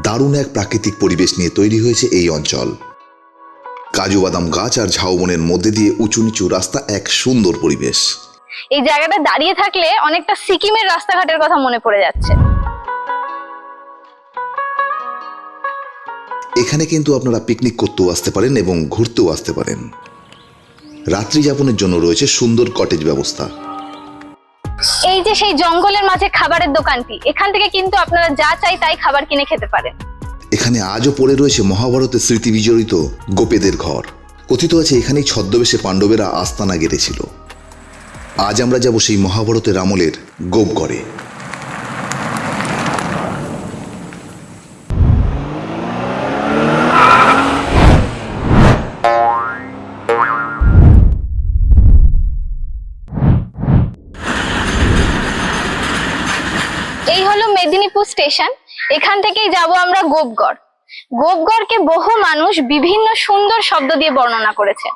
দারুণ এক প্রাকৃতিক পরিবেশ নিয়ে তৈরি হয়েছে এই অঞ্চল। কাজু বাদাম গাছ আর ঝাউবনের মধ্যে দিয়ে উঁচু নিচু রাস্তা এক সুন্দর পরিবেশ। এই জায়গাটা দাঁড়িয়ে থাকলে অনেকটা সিকিমের রাস্তাঘাটের কথা মনে পড়ে যাচ্ছে। এখানে কিন্তু আপনারা পিকনিক করতেও আসতে পারেন এবং ঘুরতেও আসতে পারেন। রাত্রি যাপনের জন্য রয়েছে সুন্দর কটেজ ব্যবস্থা। এই যে সেই জঙ্গলের মাঝে খাবারের দোকানটি, এখান থেকে কিন্তু আপনারা যা চাই তাই খাবার কিনে খেতে পারেন। এখানে আজও পড়ে রয়েছে মহাভারতের স্মৃতি বিজড়িত গোপেদের ঘর। কথিত আছে এখানেই ছদ্মবেশে পাণ্ডবেরা আস্তানা গেড়েছিল। আজ আমরা যাব সেই মহাভারতের আমলের গোপগড়ে এই হলো মেদিনীপুর স্টেশন এখান থেকেই যাব আমরা গোপগড়। গোপগড়কে বহু মানুষ বিভিন্ন সুন্দর শব্দ দিয়ে বর্ণনা করেছে।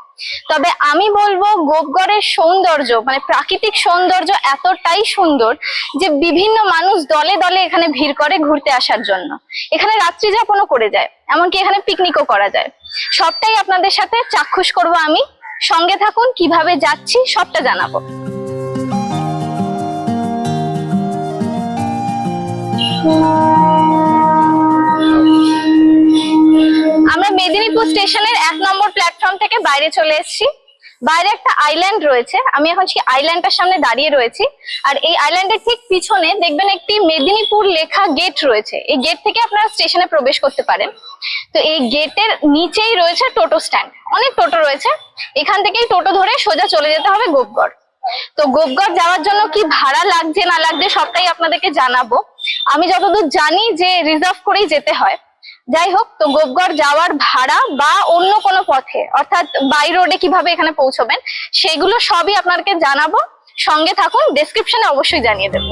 তবে আমি বলব গোপগড়ের সৌন্দর্য মানে প্রাকৃতিক সৌন্দর্য এতটাই সুন্দর যে বিভিন্ন মানুষ দলে দলে এখানে ভিড় করে ঘুরতে আসার জন্য। এখানে রাত্রি যাপনও করে যায়, এমনকি এখানে পিকনিকও করা যায়। সবটাই আপনাদের সাথে চাক্ষুষ করব আমি। সঙ্গে থাকুন, কীভাবে যাচ্ছি সবটা জানাব। আমরা স্টেশনের এক নম্বর প্ল্যাটফর্ম থেকে বাইরে চলে এসেছি। বাইরে একটা আইল্যান্ড রয়েছে। আমি এখন সেই আইল্যান্ডটার সামনে দাঁড়িয়ে রয়েছি। আর এই আইল্যান্ডের ঠিক পিছনে দেখবেন একটি মেদিনীপুর লেখা গেট রয়েছে। এই গেট থেকে আপনারা স্টেশনে প্রবেশ করতে পারেন। তো এই গেটের নিচেই রয়েছে টোটো স্ট্যান্ড অনেক টোটো রয়েছে। এখান থেকেই টোটো ধরে সোজা চলে যেতে হবে গোপগড়। তো গোপগড় যাওয়ার জন্য কি ভাড়া লাগছে না লাগছে সবটাই আপনাদেরকে জানাব। আমি যতদূর জানি যে রিজার্ভ করেই যেতে হয়। যাই হোক, তো গোপগড় যাওয়ার ভাড়া বা অন্য কোনো পথে, অর্থাৎ বাই রোডে কীভাবে এখানে পৌঁছবেন, সেগুলো সবই আপনাকে জানাব। সঙ্গে থাকুন ডেসক্রিপশনে অবশ্যই জানিয়ে দেবো।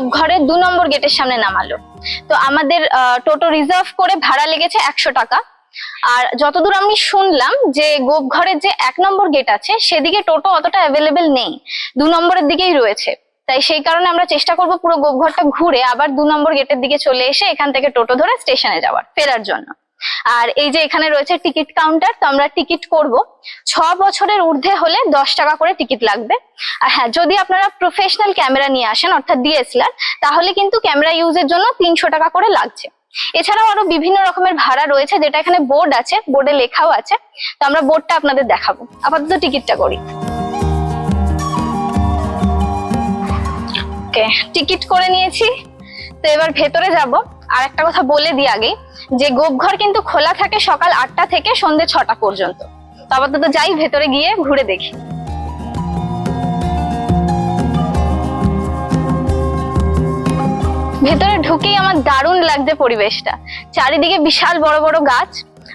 গোপঘরের দু নম্বর গেটের সামনে নামালো। তো আমাদের টোটো রিজার্ভ করে ভাড়া লেগেছে একশো টাকা। আর যতদূর আমি শুনলাম যে গোপ ঘরের যে এক নম্বর গেট আছে, সেদিকে টোটো অতটা অ্যাভেলেবেল নেই। দু নম্বরের দিকেই রয়েছে। তাই সেই কারণে আমরা চেষ্টা করব পুরো গোপঘরটা ঘুরে আবার দু নম্বর গেটের দিকে চলে এসে এখান থেকে টোটো ধরে স্টেশনে যাওয়ার, ফেরার জন্য। আর এই যে এখানে রয়েছে টিকিট কাউন্টার, তো আমরা টিকিট করব। ছ বছরের ঊর্ধ্বে হলে দশ টাকা করে টিকিট লাগবে। আর হ্যাঁ যদি আপনারা প্রফেশনাল ক্যামেরা নিয়ে আসেন, অর্থাৎ ডিএসএলআর, তাহলে কিন্তু ক্যামেরা ইউজের জন্য তিনশো টাকা করে লাগছে। এছাড়াও আরও বিভিন্ন রকমের ভাড়া রয়েছে, যেটা এখানে বোর্ড আছে, বোর্ডে লেখাও আছে। তো আমরা বোর্ডটা আপনাদের দেখাবো। আপাতত টিকিটটা করি। টিকিট করে নিয়েছি। তো এবার ভেতরে যাব। আর একটা কথা বলে দিই আগে, যে গোপঘর কিন্তু খোলা থাকে সকাল আটটা থেকে সন্ধ্যে ছটা পর্যন্ত। তারপর তো যাই ভেতরে গিয়ে ঘুরে দেখি। ভেতরে ঢুকেই আমার দারুণ লাগছে পরিবেশটা। চারিদিকে বিশাল বড় বড় গাছ,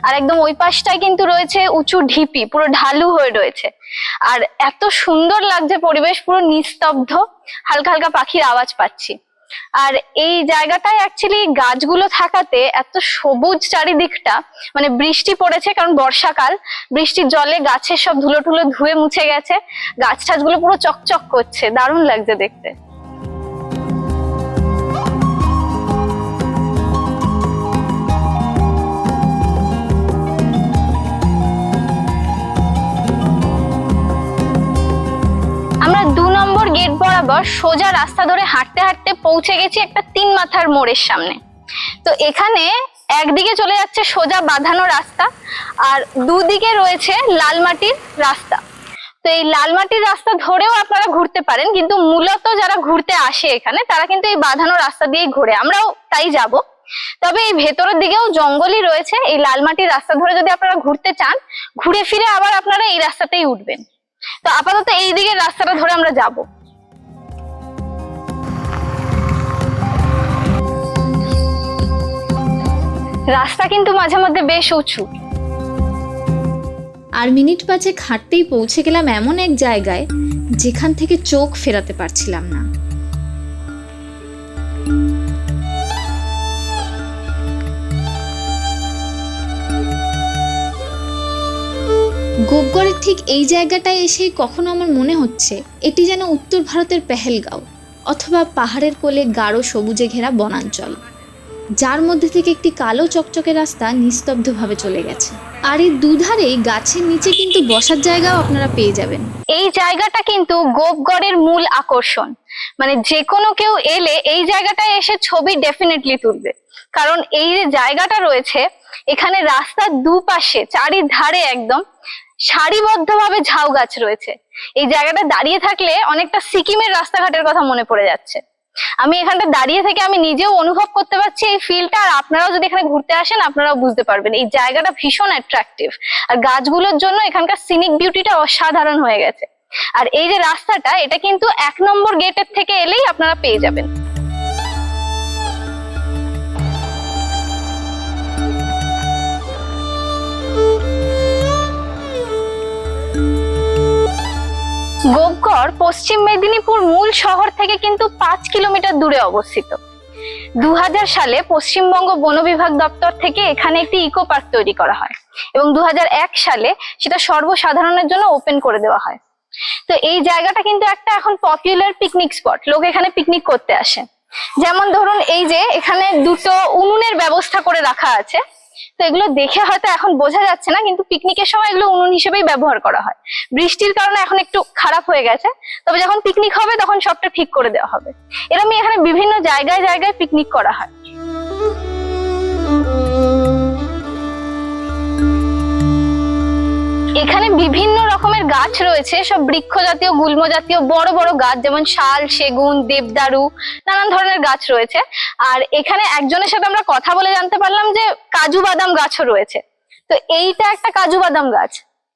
আর একদম ওই পাশটায় কিন্তু রয়েছে উঁচু ঢিপি, পুরো ঢালু হয়ে রয়েছে। আর এত সুন্দর লাগছে পরিবেশ, পুরো নিস্তব্ধ, হালকা হালকা পাখির আওয়াজ পাচ্ছি। আর এই জায়গাটায় অ্যাকচুয়ালি গাছগুলো থাকাতে এত সবুজ চারিদিকটা মানে বৃষ্টি পড়েছে কারণ বর্ষাকাল, বৃষ্টির জলে গাছের সব ধুলো টুলো ধুয়ে মুছে গেছে গাছ টাছগুলো পুরো চকচক করছে, দারুণ লাগছে দেখতে। আমরা দু নম্বর গেট বরাবর সোজা রাস্তা ধরে হাঁটতে হাঁটতে পৌঁছে গেছি একটা তিন মাথার মোড়ের সামনে। তো এখানে একদিকে চলে যাচ্ছে সোজা বাঁধানো রাস্তা আর দুদিকে রয়েছে লাল মাটির রাস্তা। তো এই লাল মাটির রাস্তা ধরেও আপনারা ঘুরতে পারেন, কিন্তু মূলত যারা ঘুরতে আসে এখানে, তারা কিন্তু এই বাঁধানো রাস্তা দিয়েই ঘোরে। আমরাও তাই যাব। তবে এই ভেতরের দিকেও জঙ্গলই রয়েছে। এই লাল মাটির রাস্তা ধরে যদি আপনারা ঘুরতে চান, ঘুরে ফিরে আবার আপনারা এই রাস্তাতেই উঠবেন। তো আপাতত এই দিকের রাস্তাটা ধরে আমরা যাব। রাস্তা কিন্তু মাঝে মধ্যে বেশ উঁচু। আর মিনিট পাঁচেক হাঁটতেই পৌঁছে গেলাম এমন এক জায়গায় যেখান থেকে চোখ ফেরাতে পারছিলাম না। গোপগড়ের ঠিক এই জায়গাটায় এসেই কখনো আমার মনে হচ্ছে এটি যেন উত্তর ভারতের পেহেলগাঁও অথবা পাহাড়ের কোলে গাঢ় সবুজে ঘেরা বনাঞ্চল, যার মধ্যে থেকে একটি কালো চকচকে রাস্তা নিস্তব্ধভাবে চলে গেছে। আর এই দুধারেই গাছের নিচে কিন্তু বসার জায়গাও আপনারা পেয়ে যাবেন। এই জায়গাটা কিন্তু গোপগড়ের মূল আকর্ষণ। মানে যে কোনো কেউ এলে এই জায়গাটায় এসে ছবি ডেফিনেটলি তুলবে। কারণ এই যে জায়গাটা রয়েছে, এখানে রাস্তার দুপাশে, চারিধারে একদম সারিবদ্ধভাবে ঝাউ গাছ রয়েছে। এই জায়গাটা দাঁড়িয়ে থাকলে অনেকটা সিকিমের রাস্তাঘাটের কথা মনে পড়ে যাচ্ছে। আমি এখানটা দাঁড়িয়ে থেকে আমি নিজেও অনুভব করতে পারছি এই ফিলটা আর আপনারাও যদি এখানে ঘুরতে আসেন, আপনারাও বুঝতে পারবেন। এই জায়গাটা ভীষণ অ্যাট্রাকটিভ আর গাছগুলোর জন্য এখানকার সিনিক বিউটিটা অসাধারণ হয়ে গেছে। আর এই যে রাস্তাটা, এটা কিন্তু এক নম্বর গেটের থেকে এলেই আপনারা পেয়ে যাবেন। গোপগড় পশ্চিম মেদিনীপুর মূল শহর থেকে কিন্তু পাঁচ কিলোমিটার দূরে অবস্থিত। দু হাজার সালে পশ্চিমবঙ্গ বন বিভাগ দপ্তর থেকে এখানে একটি ইকো পার্ক তৈরি করা হয় এবং দু হাজার এক সালে সেটা সর্বসাধারণের জন্য ওপেন করে দেওয়া হয়। তো এই জায়গাটা কিন্তু একটা এখন পপুলার পিকনিক স্পট, লোক এখানে পিকনিক করতে আসে। যেমন ধরুন এই যে এখানে দুটো উনুনের ব্যবস্থা করে রাখা আছে তো এগুলো দেখে হয়তো এখন বোঝা যাচ্ছে না, কিন্তু পিকনিকের সময় এগুলো উনুন হিসেবেই ব্যবহার করা হয়। বৃষ্টির কারণে এখন একটু খারাপ হয়ে গেছে, তবে যখন পিকনিক হবে তখন সবটা ঠিক করে দেওয়া হবে। এরমই এখানে বিভিন্ন জায়গায় জায়গায় পিকনিক করা হয়। এখানে বিভিন্ন রকমের গাছ রয়েছে। সব বৃক্ষ জাতীয় গুল্ম জাতীয় বড় বড় গাছ, যেমন শাল, সেগুন, দেবদারু, নানান ধরনের গাছ রয়েছে। আর এখানে একজনের সাথে আমরা কথা বলে জানতে পারলাম যে কাজু বাদাম গাছও রয়েছে। তো এইটা একটা কাজু বাদাম গাছ।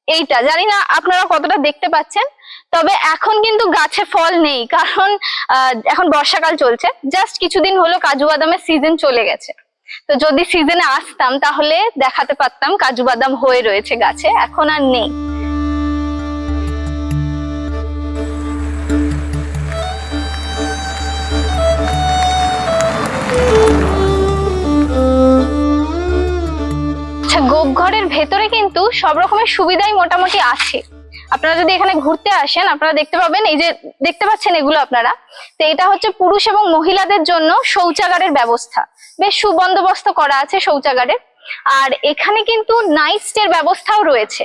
এইটা, জানি না আপনারা কতটা দেখতে পাচ্ছেন, তবে এখন কিন্তু গাছে ফল নেই, কারণ এখন বর্ষাকাল চলছে। জাস্ট কিছুদিন হলো কাজু বাদামের সিজন চলে গেছে। তো যদি সিজনে আসতাম, তাহলে দেখাতে পারতাম কাজু বাদাম হয়ে রয়েছে গাছে, এখন আর নেই। আচ্ছা গোপঘরের ভেতরে কিন্তু সব রকমের সুবিধাই মোটামুটি আছে। আপনারা যদি এখানে ঘুরতে আসেন, আপনারা দেখতে পাবেন, এই যে দেখতে পাচ্ছেন এগুলো আপনারা, তো এটা হচ্ছে পুরুষ এবং মহিলাদের জন্য শৌচাগারের ব্যবস্থা। বেশ সুবন্দোবস্ত করা আছে শৌচাগারের আর এখানে কিন্তু নাইট স্টের ব্যবস্থাও রয়েছে।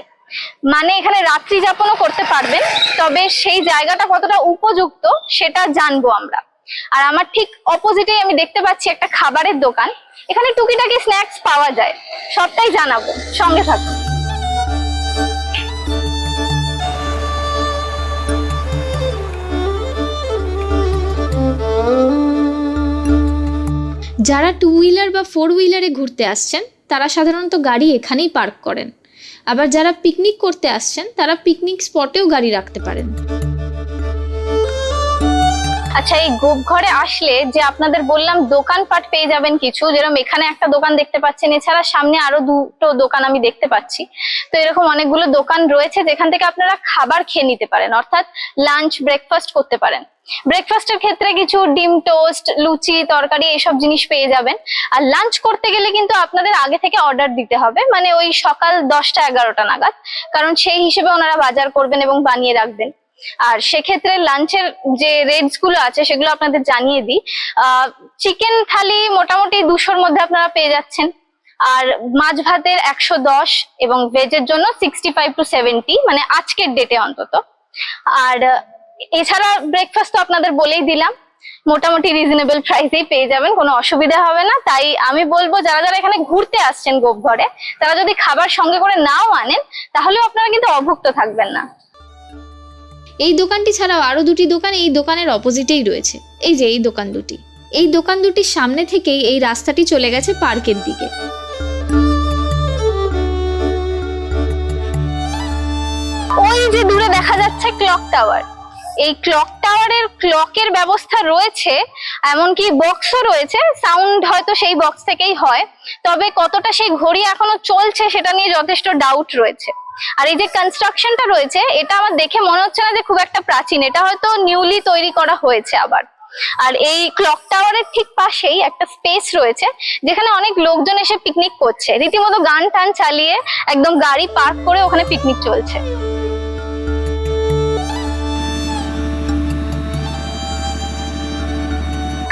মানে এখানে রাত্রি যাপনও করতে পারবেন, তবে সেই জায়গাটা কতটা উপযুক্ত সেটা জানব আমরা। আর আমার ঠিক অপোজিটে আমি দেখতে পাচ্ছি একটা খাবারের দোকান। এখানে টুকিটাকি স্ন্যাক্স পাওয়া যায়, সবটাই জানাব, সঙ্গে থাকুন। যারা টু হুইলার বা ফোর হুইলারে ঘুরতে আসছেন, তারা সাধারণত গাড়ি এখানেই পার্ক করেন। আবার যারা পিকনিক করতে আসছেন, তারা পিকনিক স্পটেও গাড়ি রাখতে পারেন। আচ্ছা এই গোপঘরে আসলে যে আপনাদের বললাম দোকানপাট পেয়ে যাবেন কিছু, যেরকম এখানে একটা দোকান দেখতে পাচ্ছেন, এছাড়া সামনে আরও দুটো দোকান আমি দেখতে পাচ্ছি। তো এরকম অনেকগুলো দোকান রয়েছে, যেখান থেকে আপনারা খাবার খেয়ে নিতে পারেন, অর্থাৎ লাঞ্চ ব্রেকফাস্ট করতে পারেন। ব্রেকফাস্টের ক্ষেত্রে কিছু ডিম টোস্ট লুচি, তরকারি, এইসব জিনিস পেয়ে যাবেন। আর লাঞ্চ করতে গেলে কিন্তু আপনাদের আগে থেকে অর্ডার দিতে হবে মানে ওই সকাল দশটা এগারোটা নাগাদ, কারণ সেই হিসেবে ওনারা বাজার করবেন এবং বানিয়ে রাখবেন। আর সেক্ষেত্রে লাঞ্চের যে রেটসগুলো আছে সেগুলো আপনাদের জানিয়ে দিই। চিকেন থালি মোটামুটি দুশোর মধ্যে আপনারা পেয়ে যাচ্ছেন। আর মাছ ভাতের একশো দশ এবং ভেজের জন্য সিক্সটি ফাইভ টু সেভেন্টি মানে আজকের ডেটে অন্তত। আর, এছাড়া ব্রেকফাস্ট তো আপনাদের বলেই দিলাম, মোটামুটি রিজনেবল প্রাইসেই পেয়ে যাবেন, কোনো অসুবিধা হবে না। তাই আমি বলব, যারা যারা এখানে ঘুরতে আসছেন গোপঘরে, তারা যদি খাবার সঙ্গে করে নাও আনেন, তাহলেও আপনারা কিন্তু অভুক্ত থাকবেন না। এই দোকানটি ছাড়াও আরও দুটি দোকান এই দোকানের অপোজিটেই রয়েছে। এই যে এই দোকান দুটি। এই দোকান দুটির সামনে থেকেই এই রাস্তাটি চলে গেছে পার্কের দিকে। ওই যে দূরে দেখা যাচ্ছে ক্লক টাওয়ার। এই ক্লক টাওয়ারের ক্লকের ব্যবস্থা রয়েছে, এমনকি বক্সও রয়েছে। সাউন্ড হয়তো সেই বক্স থেকেই হয়। তবে কতটা সেই ঘড়ি এখনও চলছে সেটা নিয়ে যথেষ্ট ডাউট রয়েছে। আর এই যে কনস্ট্রাকশনটা রয়েছে, এটা আমার দেখে মনে হচ্ছে না যে খুব একটা প্রাচীন, এটা হয়তো নিউলি তৈরি করা হয়েছে আবার। আর এই ক্লক টাওয়ারের ঠিক পাশেই একটা স্পেস রয়েছে, যেখানে অনেক লোকজন এসে পিকনিক করছে। রীতিমতো গান টান চালিয়ে একদম গাড়ি পার্ক করে ওখানে পিকনিক চলছে।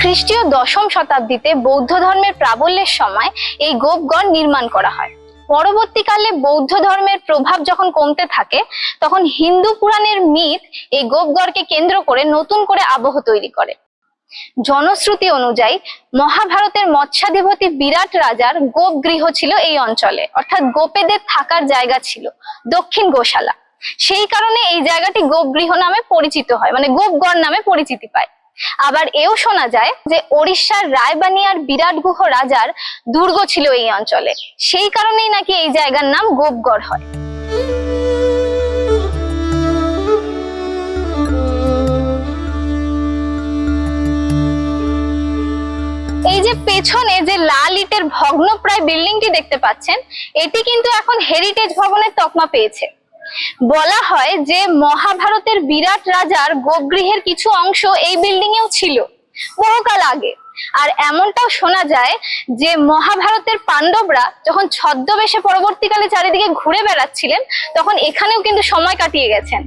খ্রিস্টীয় দশম শতাব্দীতে বৌদ্ধ ধর্মের প্রাবল্যের সময় এই গোপগণ নির্মাণ করা হয়। পরবর্তীকালে বৌদ্ধ ধর্মের প্রভাব যখন কমতে থাকে, তখন হিন্দু পুরাণের মিথ এই গোপগড়কে কেন্দ্র করে নতুন করে আবহ তৈরি করে। জনশ্রুতি অনুযায়ী, মহাভারতের মৎস্যাধিপতি বিরাট রাজার গোপ গৃহ ছিল এই অঞ্চলে, অর্থাৎ গোপেদের থাকার জায়গা ছিল, দক্ষিণ গোশালা। সেই কারণে এই জায়গাটি গোপগৃহ নামে পরিচিত হয় মানে গোপগড় নামে পরিচিতি পায়। আবার এও শোনা যায় যে ওড়িশার রায়বানিয়ার বিরাট গুহ রাজার দুর্গ ছিল এই অঞ্চলে। সেই কারণেই নাকি এই জায়গার নাম গোপগড় হয়। এই যে পেছনে যে লাল ইটের ভগ্নপ্রায় বিল্ডিংটি দেখতে পাচ্ছেন, এটি কিন্তু এখন হেরিটেজ ভবনের তকমা পেয়েছে। বলা হয় যে মহাভারতের বিরাট রাজার গোপগৃহের কিছু অংশ এই বিল্ডিং এও ছিল বহুকাল আগে। আর এমনটাও শোনা যায় যে মহাভারতের পাণ্ডবরা যখন ছদ্মবেশে পরবর্তীকালে চারিদিকে ঘুরে বেড়াচ্ছিলেন, তখন এখানেও কিন্তু সময় কাটিয়ে গেছেন।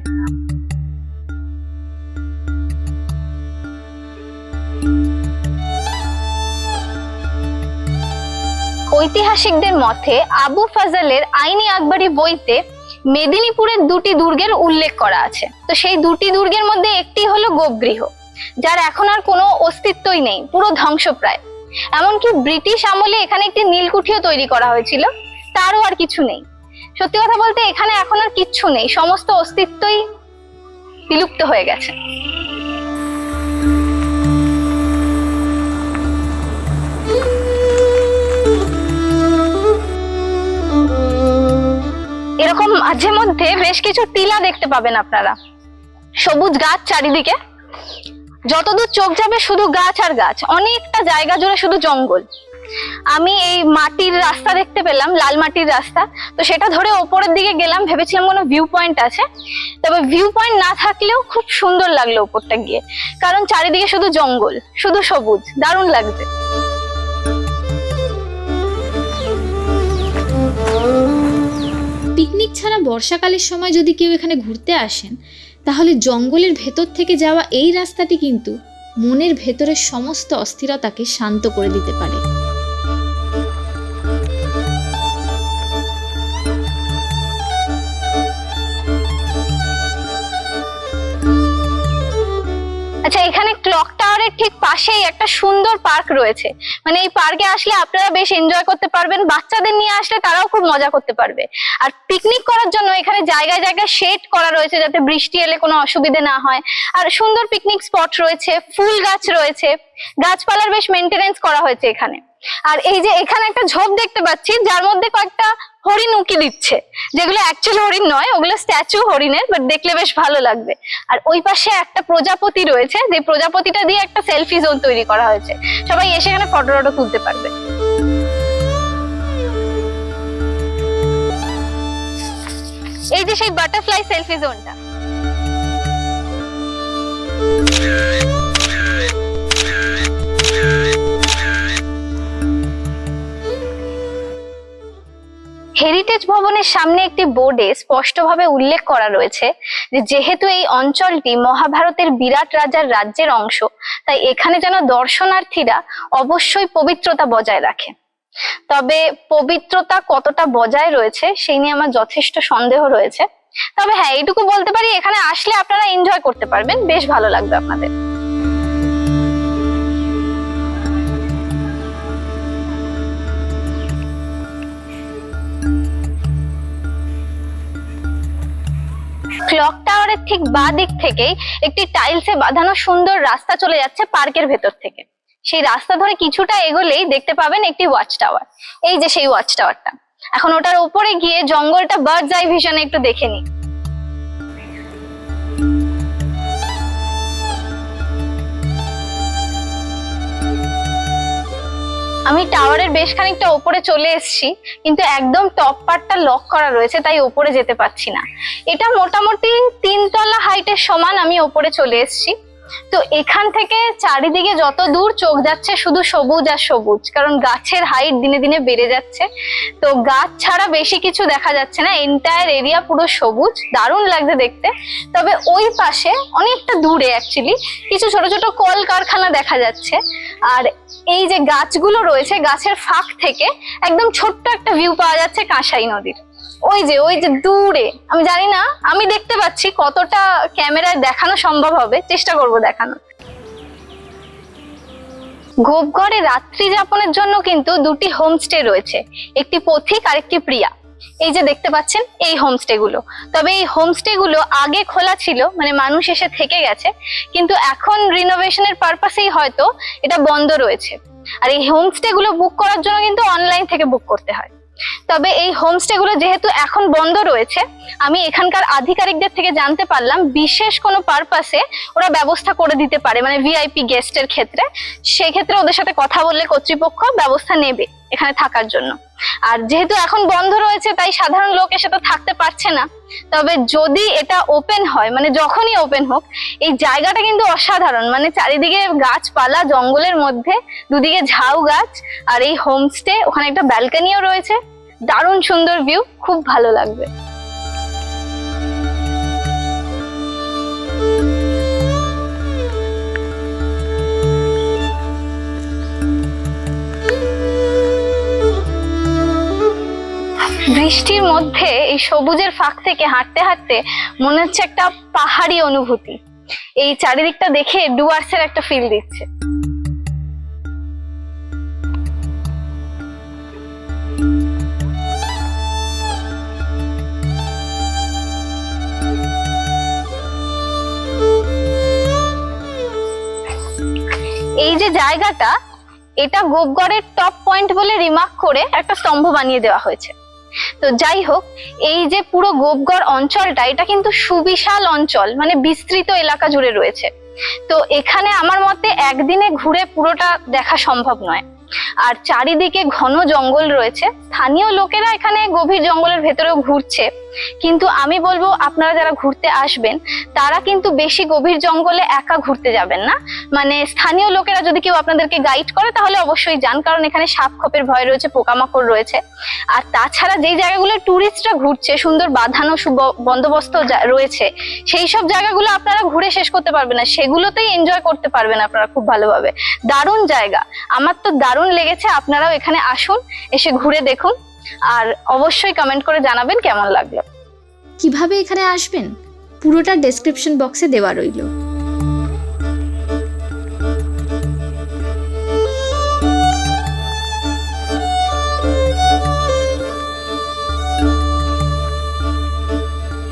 ঐতিহাসিকদের মতে আবু ফাজালের আইনি আকবরী বইতে মেদিনীপুরের দুটি দুর্গের উল্লেখ করা আছে। তো সেই দুটি দুর্গের মধ্যে একটি হলো গোপগৃহ, যার এখন আর কোনো অস্তিত্বই নেই, পুরো ধ্বংসপ্রায় এমনকি ব্রিটিশ আমলে এখানে একটি নীলকুঠিও তৈরি করা হয়েছিল, তারও আর কিছু নেই। সত্যি কথা বলতে এখানে এখন আর কিচ্ছু নেই, সমস্ত অস্তিত্বই বিলুপ্ত হয়ে গেছে। এরকম মাঝে মধ্যে বেশ কিছু টিলা দেখতে পাবেন আপনারা। সবুজ গাছ চারিদিকে। যতদূর চোখ যাবে শুধু গাছ আর গাছ। অনেকটা জায়গা জুড়ে শুধু জঙ্গল। আমি এই মাটির রাস্তা দেখতে পেলাম, লাল মাটির রাস্তা। তো সেটা ধরে ওপরের দিকে গেলাম, ভেবেছিলাম কোনো ভিউ পয়েন্ট আছে। তবে ভিউ পয়েন্ট না থাকলেও খুব সুন্দর লাগল ওপরটা গিয়ে। কারণ চারিদিকে শুধু জঙ্গল, শুধু সবুজ। দারুণ লাগছে। পিকনিক ছাড়া বর্ষাকালের সময় যদি কেউ এখানে ঘুরতে আসেন, তাহলে জঙ্গলের ভেতর থেকে যাওয়া এই রাস্তাটি কিন্তু মনের ভেতরের সমস্ত অস্থিরতাকে শান্ত করে দিতে পারে। আচ্ছা এখানে ক্লক টাওয়ারের ঠিক পাশেই একটা সুন্দর পার্ক রয়েছে। মানে এই পার্কে আসলে আপনারা বেশ এনজয় করতে পারবেন, বাচ্চাদের নিয়ে আসলে তারাও খুব মজা করতে পারবে। আর পিকনিক করার জন্য এখানে জায়গায় জায়গায় শেড করা রয়েছে যাতে বৃষ্টি এলে কোনো অসুবিধে না হয়। আর সুন্দর পিকনিক স্পট রয়েছে, ফুল গাছ রয়েছে, গাছপালার বেশ মেনটেনেন্স করা হয়েছে এখানে। আর এই যে এখানে একটা ঝোপ দেখতে পাচ্ছি, যার মধ্যে কয়েকটা হরিণ উকি দিচ্ছে। যেগুলো অ্যাকচুয়াল হরিণ নয়, ওগুলো স্ট্যাচু হরিণের বাট দেখলে বেশ ভালো লাগবে। আর ওই পাশে একটা প্রজাপতি রয়েছে, যে প্রজাপতিটা দিয়ে একটা সেলফি জোন তৈরি করা হয়েছে। সবাই এসে এখানে ফটো টটো তুলতে পারবে। এই যে সেই বাটারফ্লাই সেলফি জোনটা হেরিটেজ ভবনের সামনে একটি বোর্ডে স্পষ্টভাবে উল্লেখ করা রয়েছে যে যেহেতু এই অঞ্চলটি মহাভারতের বিরাট রাজার রাজ্যের অংশ, তাই এখানে যেন দর্শনার্থীরা অবশ্যই পবিত্রতা বজায় রাখে। তবে পবিত্রতা কতটা বজায় রয়েছে সেই নিয়ে আমার যথেষ্ট সন্দেহ রয়েছে। তবে হ্যাঁ এইটুকু বলতে পারি, এখানে আসলে আপনারা এনজয় করতে পারবেন। বেশ ভালো লাগবে আপনাদের। ক্লক টাওয়ারের ঠিক বা দিক থেকেই একটি টাইলসে বাঁধানো সুন্দর রাস্তা চলে যাচ্ছে পার্কের ভেতর থেকে। সেই রাস্তা ধরে কিছুটা এগোলেই দেখতে পাবেন একটি ওয়াচ টাওয়ার। এই যে সেই ওয়াচ টাওয়ারটা। এখন ওটার উপরে গিয়ে জঙ্গলটা বার্ড আই ভিশনে একটু দেখে নিই। আমি টাওয়ারের বেশ খানিকটা ওপরে চলে এসেছি, কিন্তু একদম টপ পার্টটা লক করা রয়েছে, তাই ওপরে যেতে পারছি না। এটা মোটামুটি তিনতলা হাইটের সমান আমি ওপরে চলে এসেছি। তো এখান থেকে চারিদিকে যত দূর চোখ যাচ্ছে শুধু সবুজ আর সবুজ, কারণ গাছের হাইট দিনে দিনে বেড়ে যাচ্ছে। তো গাছ ছাড়া বেশি কিছু দেখা যাচ্ছে না এন্টায়ার এরিয়া পুরো সবুজ, দারুণ লাগছে দেখতে। তবে ওই পাশে অনেকটা দূরে অ্যাকচুয়ালি কিছু ছোট ছোট কল কারখানা দেখা যাচ্ছে। আর এই যে গাছগুলো রয়েছে, গাছের ফাঁক থেকে একদম ছোট্ট একটা ভিউ পাওয়া যাচ্ছে কাঁসাই নদীর। ওই যে ওই যে দূরে। আমি জানি না, আমি দেখতে পাচ্ছি কতটা ক্যামেরায় দেখানো সম্ভব হবে। চেষ্টা করব দেখানো গোপগড়ে রাত্রি যাপনের জন্য কিন্তু দুটি হোমস্টে রয়েছে। একটি পথিক আর একটি প্রিয়া। এই যে দেখতে পাচ্ছেন, এই হোমস্টে গুলো। তবে এই হোমস্টে গুলো আগে খোলা ছিল মানে মানুষ এসে থেকে গেছে। কিন্তু এখন রিনোভেশনের পারপাসেই হয়তো এটা বন্ধ রয়েছে। আর এই হোমস্টে গুলো বুক করার জন্য কিন্তু অনলাইন থেকে বুক করতে হয়। তবে এই হোমস্টে গুলো যেহেতু এখন বন্ধ রয়েছে, আমি এখানকার আধিকারিকদের থেকে জানতে পারলাম বিশেষ কোনো পারপাসে ওরা ব্যবস্থা করে দিতে পারে মানে ভিআইপি গেস্টের ক্ষেত্রে। সেক্ষেত্রে ওদের সাথে কথা বললে কর্তৃপক্ষ ব্যবস্থা নেবে। এখানে থাকার জন্য। আর যেহেতু এখন বন্ধ রয়েছে, তাই সাধারণ লোক এসে তো থাকতে পারছে না। তবে যদি এটা ওপেন হয় মানে যখনই ওপেন হোক, এই জায়গাটা কিন্তু অসাধারণ। মানে চারিদিকে গাছপালা, জঙ্গলের মধ্যে, দুদিকে ঝাউ গাছ, আর এই হোমস্টে ওখানে একটা ব্যালকানিও রয়েছে। দারুণ সুন্দর ভিউ খুব ভালো লাগবে। বৃষ্টির মধ্যে এই সবুজের ফাঁক থেকে হাঁটতে হাঁটতে মনে হচ্ছে একটা পাহাড়ি অনুভূতি। এই চারিদিকটা দেখে ডুয়ার্সের একটা ফিল দিচ্ছে। এই যে জায়গাটা, এটা গোপগড়ের টপ পয়েন্ট বলে রিমার্ক করে একটা স্তম্ভ বানিয়ে দেওয়া হয়েছে। তো যাই হোক, এই যে পুরো গোপগড় অঞ্চলটা, এটা কিন্তু সুবিশাল অঞ্চল মানে বিস্তৃত এলাকা জুড়ে রয়েছে। তো এখানে আমার মতে একদিনে ঘুরে পুরোটা দেখা সম্ভব নয়। আর চারিদিকে ঘন জঙ্গল রয়েছে। স্থানীয় লোকেরা এখানে গভীর জঙ্গলের ভেতরেও ঘুরছে। কিন্তু আমি বলব, আপনারা যারা ঘুরতে আসবেন, তারা কিন্তু বেশি গভীর জঙ্গলে একা ঘুরতে যাবেন না। মানে স্থানীয় লোকেরা যদি কেউ আপনাদেরকে গাইড করে, তাহলে অবশ্যই যান, কারণ এখানে সাপ খোপের ভয় রয়েছে, পোকামাকড় রয়েছে। আর তাছাড়া যেই জায়গাগুলো টুরিস্টরা ঘুরছে, সুন্দর বাঁধানো বন্দোবস্ত রয়েছে, সেই সব জায়গাগুলো আপনারা ঘুরে শেষ করতে পারবেন না। সেগুলোতেই এনজয় করতে পারবেন আপনারা খুব ভালোভাবে। দারুণ জায়গা। আমার তো দারুণ লেগেছে, আপনারাও এখানে আসুন, এসে ঘুরে দেখুন, আর অবশ্যই কমেন্ট করে জানাবেন কেমন লাগল। কীভাবে এখানে আসবেন? পুরোটা ডেসক্রিপশন বক্সে দেওয়া রইল।